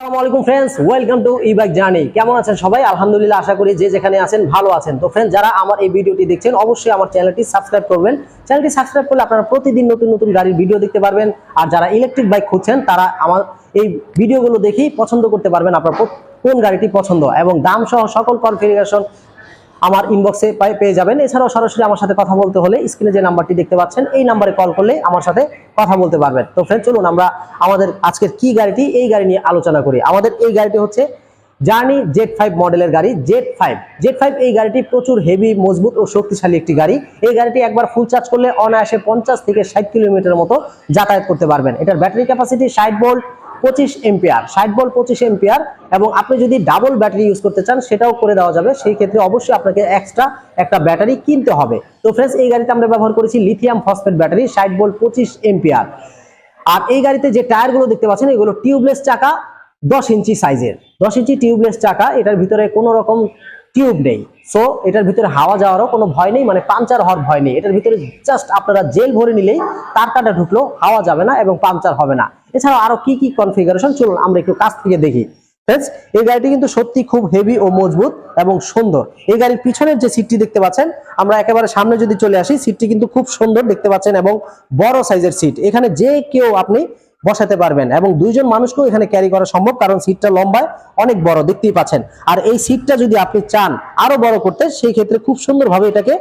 আসসালামু আলাইকুম friends welcome to E journey কেমন আছেন সবাই? আলহামদুলিল্লাহ আশা করি যে যেখানে আছেন ভালো আছেন। তো ফ্রেন্ডস যারা আমার এই ভিডিওটি দেখছেন, অবশ্যই আমার চ্যানেলটি সাবস্ক্রাইব করবেন। চ্যানেলটি সাবস্ক্রাইব করলে আপনারা প্রতিদিন নতুন নতুন গাড়ির ভিডিও দেখতে পারবেন। আর যারা ইলেকট্রিক বাইক খুঁজছেন, তারা আমার এই ভিডিওগুলো দেখেই পছন্দ করতে পারবেন আপনার কোন গাড়িটি পছন্দ। এবং দাম সহ সকল কনফিগারেশন আমার ইনবক্সে পেয়ে যাবেন। এছাড়াও সরাসরি আমার সাথে কথা বলতে হলে স্ক্রিনে যে নাম্বারটি দেখতে পাচ্ছেন, এই নাম্বারে কল করলে আমার সাথে কথা বলতে পারবেন। তো ফ্রেন্ড চলুন আমরা আমাদের আজকের কি গাড়িটি, এই গাড়ি নিয়ে আলোচনা করি। আমাদের এই গাড়িটি হচ্ছে জার্নি জেড ফাইভ মডেলের গাড়ি জেড ফাইভ জেড ফাইভ এই গাড়িটি প্রচুর হেভি মজবুত ও শক্তিশালী একটি গাড়ি। এই গাড়িটি একবার ফুল চার্জ করলে অনায়াসে পঞ্চাশ থেকে ষাট কিলোমিটার মতো যাতায়াত করতে পারবেন। এটার ব্যাটারি ক্যাপাসিটি ষাট ভোল্ট পঁচিশ এম্পিয়ার, ষাট বল পঁচিশ এম্পিয়ার এবং আপনি যদি ডাবল ব্যাটারি ইউজ করতে চান, সেটাও করে দেওয়া যাবে। সেই ক্ষেত্রে অবশ্যই আপনাকে এক্সট্রা একটা ব্যাটারি কিনতে হবে। তো ফ্রেন্ডস এই গাড়িতে আমরা ব্যবহার করেছি লিথিয়াম ফসফেট ব্যাটারি ষাট বল পঁচিশ এম্পিয়ার। আর এই গাড়িতে যে টায়ারগুলো দেখতে পাচ্ছেন, এগুলো টিউবলেস চাকা, দশ ইঞ্চি সাইজের দশ ইঞ্চি টিউবলেস চাকা, এটার ভিতরে কোনো রকম টিউব নেই। সো এটার ভিতরে হাওয়া যাওয়ারও কোনো ভয় নেই মানে পাঞ্চার হওয়ার ভয় নেই। এটার ভিতরে জাস্ট আপনারা জেল ভরে নিলেই তার কাটা ঢুকলো, হাওয়া যাবে না এবং পাঞ্চার হবে না। এছাড়াও আরও কি কি কনফিগারেশন চলুন আমরা একটু কাছ থেকে দেখি। এই গাড়িটি কিন্তু সত্যি খুব হেভি ও মজবুত এবং সুন্দর। এই গাড়ির পিছনের যে সিটটি দেখতে পাচ্ছেন, আমরা একেবারে সামনে যদি চলে আসি সিটটি কিন্তু খুব সুন্দর দেখতে পাচ্ছেন এবং বড় সাইজের সিট এখানে যে কেউ আপনি বসাতে পারবেন এবং দুইজন মানুষকেও এখানে ক্যারি করা সম্ভব, কারণ সিটটা লম্বায় অনেক বড়, দেখতেই পাচ্ছেন। আর এই সিটটা যদি আপনি চান আরও বড় করতে, সেই ক্ষেত্রে খুব সুন্দরভাবে এটাকে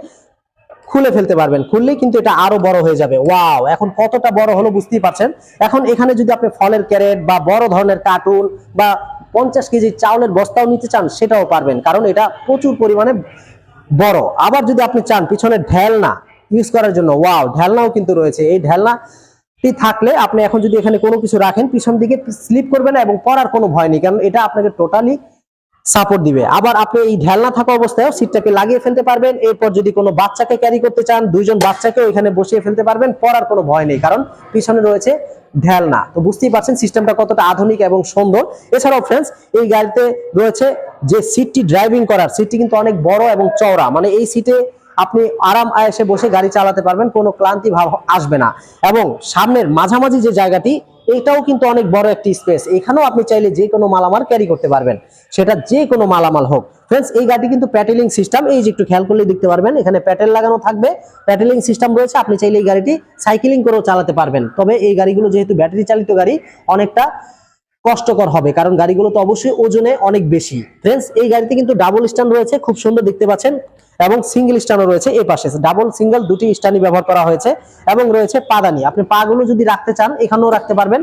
খুলে ফেলতে পারবেন। খুললেই কিন্তু এটা আরও বড় হয়ে যাবে। ওয়াও, এখন কতটা বড় হলো বুঝতেই পারছেন? এখন এখানে যদি আপনি ফলের ক্যারেট বা বড় ধরনের কার্টুন বা পঞ্চাশ কেজি চাউলের বস্তাও নিতে চান, সেটাও পারবেন, কারণ এটা প্রচুর পরিমাণে বড়। আবার যদি আপনি চান, পিছনে ঢেলনা ইউজ করার জন্য, ওয়াও, ঢেলনাও কিন্তু রয়েছে। এই ঢেলনা থাকলে আপনি এখন যদি এখানে কোনো কিছু রাখেন, পিছন দিকে স্লিপ করবে না এবং পড়ার কোনো ভয় নেই, কারণ এটা আপনাকে টোটালি সাপোর্ট দিবে। আবার আপনি এই ঢেলনা থাকা অবস্থায় সিটটাকে লাগিয়ে ফেলতে পারবেন। এরপর যদি কোনো বাচ্চাকে ক্যারি করতে চান, দুইজন বাচ্চাকে এখানে বসিয়ে ফেলতে পারবেন, পড়ার কোনো ভয় নেই, কারণ পিছনে রয়েছে ঢেলনা। তো বুঝতেই পারছেন সিস্টেমটা কতটা আধুনিক এবং সুন্দর। এছাড়াও ফ্রেন্ডস এই গাড়িতে রয়েছে যে সিটটি ড্রাইভিং করার। সিটটি কিন্তু অনেক বড় এবং চওড়া। মানে এই সিটে আপনি আরাম আয়েসে বসে গাড়ি চালাতে পারবেন, কোনো ক্লান্তি ভাব আসবে না। এবং সামনের মাঝামাঝি যে জায়গাটি, এটাও কিন্তু অনেক বড় একটি স্পেস এখানেও আপনি চাইলে যে কোনো মালামাল ক্যারি করতে পারবেন। সেটা যে কোনো মালামাল হোক। ফ্রেন্ডস এই গাড়ি কিন্তু প্যাটেলিং সিস্টেম এই যে একটু খেয়াল করলে দেখতে পারবেন, এখানে প্যাটেল লাগানো থাকবে। প্যাটেলিং সিস্টেম রয়েছে। আপনি চাইলে এই গাড়িটি সাইকেলিং করেও চালাতে পারবেন। তবে এই গাড়িগুলো যেহেতু ব্যাটারি চালিত গাড়ি, অনেকটা কষ্টকর হবে, কারণ গাড়িগুলো তো অবশ্যই ওজনে অনেক বেশি। ফ্রেন্ডস এই গাড়িতে কিন্তু ডাবল স্ট্যান্ড রয়েছে, খুব সুন্দর দেখতে পাচ্ছেন, এবং সিঙ্গেল স্ট্যান্ডও রয়েছে এই পাশে। ডাবল সিঙ্গেল দুটি স্ট্যান্ডই ব্যবহার করা হয়েছে, এবং রয়েছে পাদানি। আপনি পাগুলো যদি রাখতে চান, এখানেও রাখতে পারবেন।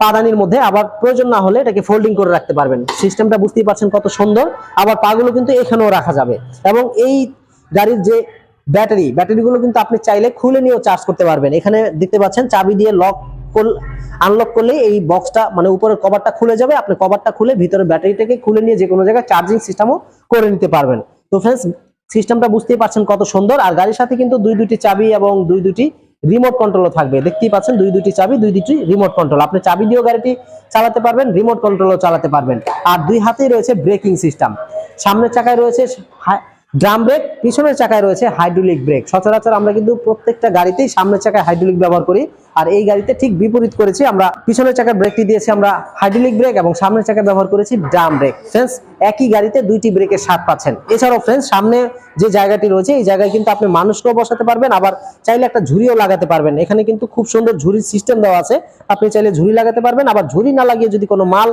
পাদানির মধ্যে আবার প্রয়োজন না হলে এটাকে ফোল্ডিং করে রাখতে পারবেন। সিস্টেমটা বুঝতেই পারছেন কত সুন্দর। আবার পাগুলো কিন্তু এখানেও রাখা যাবে। এবং এই গাড়ির যে ব্যাটারি, ব্যাটারিগুলো কিন্তু আপনি চাইলে খুলে নিয়েও চার্জ করতে পারবেন। এখানে দেখতে পাচ্ছেন, চাবি দিয়ে লক আনলক করলে এই বক্সটা মানে উপরের কভারটা খুলে যাবে। আপনি কভারটা খুলে ভিতরে ব্যাটারিটাকে খুলে নিয়ে যে কোনো জায়গায় চার্জিং সিস্টেমও করে নিতে পারবেন। তো ফ্রেন্ডস সিস্টেমটা বুঝতেই পারছেন কত সুন্দর। আর গাড়ির সাথে কিন্তু দুই দুটি চাবি এবং দুই দুটি রিমোট কন্ট্রোলও থাকবে। দেখতেই পাচ্ছেন দুই দুটি চাবি, দুই দুটি রিমোট কন্ট্রোল আপনি চাবি দিয়েও গাড়িটি চালাতে পারবেন রিমোট কন্ট্রোলও চালাতে পারবেন। আর দুই হাতেই রয়েছে ব্রেকিং সিস্টেম সামনের চাকায় রয়েছে ড্রাম ব্রেক পিছনের চাকায় রয়েছে হাইড্রোলিক ব্রেক সচরাচর আমরা কিন্তু প্রত্যেকটা গাড়িতেই সামনের চাকায় হাইড্রোলিক ব্যবহার করি। আর এই গাড়িতে ঠিক বিপরীত করেছি, আমরা পিছনের চাকার ব্রেকটি দিয়েছি, আমরা হাইড্রোলিক ব্রেক এবং সামনের চাকায় ব্যবহার করেছি ড্রাম ব্রেক ফ্রেন্ডস একই গাড়িতে দুইটি ব্রেকের স্বাদ পাচ্ছেন। এছাড়াও ফ্রেন্ডস সামনে যে জায়গাটি রয়েছে, এই জায়গায় কিন্তু আপনি মানুষকেও বসাতে পারবেন, আবার চাইলে একটা ঝুড়িও লাগাতে পারবেন। এখানে কিন্তু খুব সুন্দর ঝুড়ির সিস্টেম দেওয়া আছে, আপনি চাইলে ঝুড়ি লাগাতে পারবেন, আবার ঝুড়ি না লাগিয়ে যদি কোনো মাল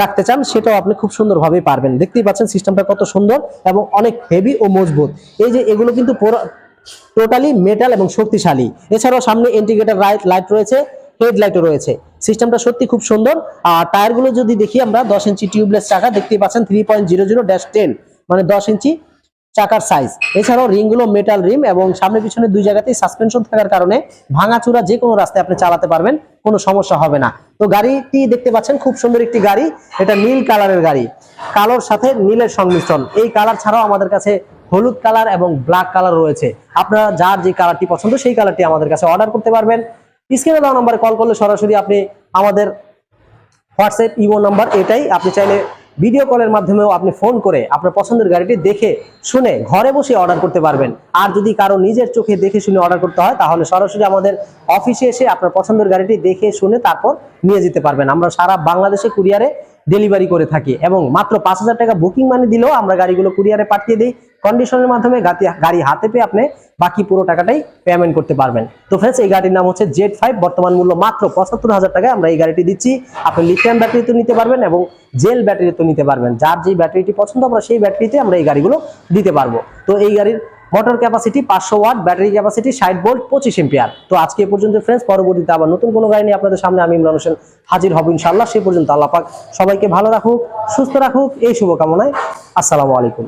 রাখতে চান, সেটাও আপনি খুব সুন্দরভাবেই পারবেন। দেখতেই পাচ্ছেন সিস্টেমটা কত সুন্দর এবং অনেক হেভি ও মজবুত। এই যে এগুলো কিন্তু টোটালি মেটাল এবং শক্তিশালী। এছাড়াও সামনে ইন্ডিকেটর লাইট লাইট রয়েছে হেডলাইটও রয়েছে। সিস্টেমটা সত্যি খুব সুন্দর। আর টায়ারগুলো যদি দেখি আমরা, দশ ইঞ্চি টিউবলেস চাকা দেখতে পাচ্ছেন three point zero zero dash ten মানে দশ ইঞ্চি চাকার সাইজ এছাড়াও রিংগুলো মেটাল রিম এবং সামনে পিছনে দুই জায়গাতেই সাসপেনশন থাকার কারণে ভাঙাচুরা যে কোনো রাস্তায় আপনি চালাতে পারবেন, কোনো সমস্যা হবে না। তো গাড়িটি দেখতে পাচ্ছেন, খুব সুন্দর একটি গাড়ি। এটা নীল কালারের গাড়ি। কালোর সাথে নীলের সংমিশ্রণ। এই কালার ছাড়াও আমাদের কাছে হলুদ কালার এবং ব্ল্যাক কালার রয়েছে। আপনারা যার যে কালারটি পছন্দ, সেই কালারটি আমাদের কাছে অর্ডার করতে পারবেন। স্ক্রিনে দেওয়া নাম্বারে কল করলে সরাসরি আপনি আমাদের হোয়াটসঅ্যাপ, ইমো নাম্বার এটাই। আপনি চাইলে ভিডিও কলের মাধ্যমেও আপনি ফোন করে আপনার পছন্দের গাড়িটি দেখে শুনে ঘরে বসে অর্ডার করতে পারবেন। আর যদি কারও নিজের চোখে দেখে শুনে অর্ডার করতে হয়, তাহলে সরাসরি আমাদের অফিসে এসে আপনার পছন্দের গাড়িটি দেখে শুনে তারপর নিয়ে যেতে পারবেন। আমরা সারা বাংলাদেশে কুরিয়ারে ডেলিভারি করে থাকি। এবং মাত্র পাঁচ হাজার টাকা বুকিং মানি দিলেও আমরা গাড়িগুলো কুরিয়ারে পাঠিয়ে দিই। কন্ডিশনের মাধ্যমে গাড়ি হাতে পেয়ে আপনি বাকি পুরো টাকাটাই পেমেন্ট করতে পারবেন। তো ফ্রেন্ডস এই গাড়ির নাম হচ্ছে জেড ফাইভ বর্তমান মূল্য মাত্র পঁচাত্তর হাজার টাকায় আমরা এই গাড়িটি দিচ্ছি। আপনি লিথিয়াম ব্যাটারিতে নিতে পারবেন এবং জেল ব্যাটারিতে নিতে পারবেন। যার যে ব্যাটারিটি পছন্দ, আমরা সেই ব্যাটারিতে আমরা এই গাড়িগুলো দিতে পারব। তো এই গাড়ির মোটর ক্যাপাসিটি পাঁচশো ওয়াট, ব্যাটারি ক্যাপাসিটি ষাট ভোল্ট, পঁচিশ এম্পিয়ার। তো আজকে পর্যন্ত ফ্রেন্ডস পরবর্তীতে আবার নতুন কোনো গাড়ি নিয়ে আপনাদের সামনে আমি ইমরান হোসেন হাজির হব ইনশাল্লাহ সে পর্যন্ত আল্লাহ সবাইকে ভালো রাখুক, সুস্থ রাখুক, এই শুভকামনায় আসসালামু আলাইকুম।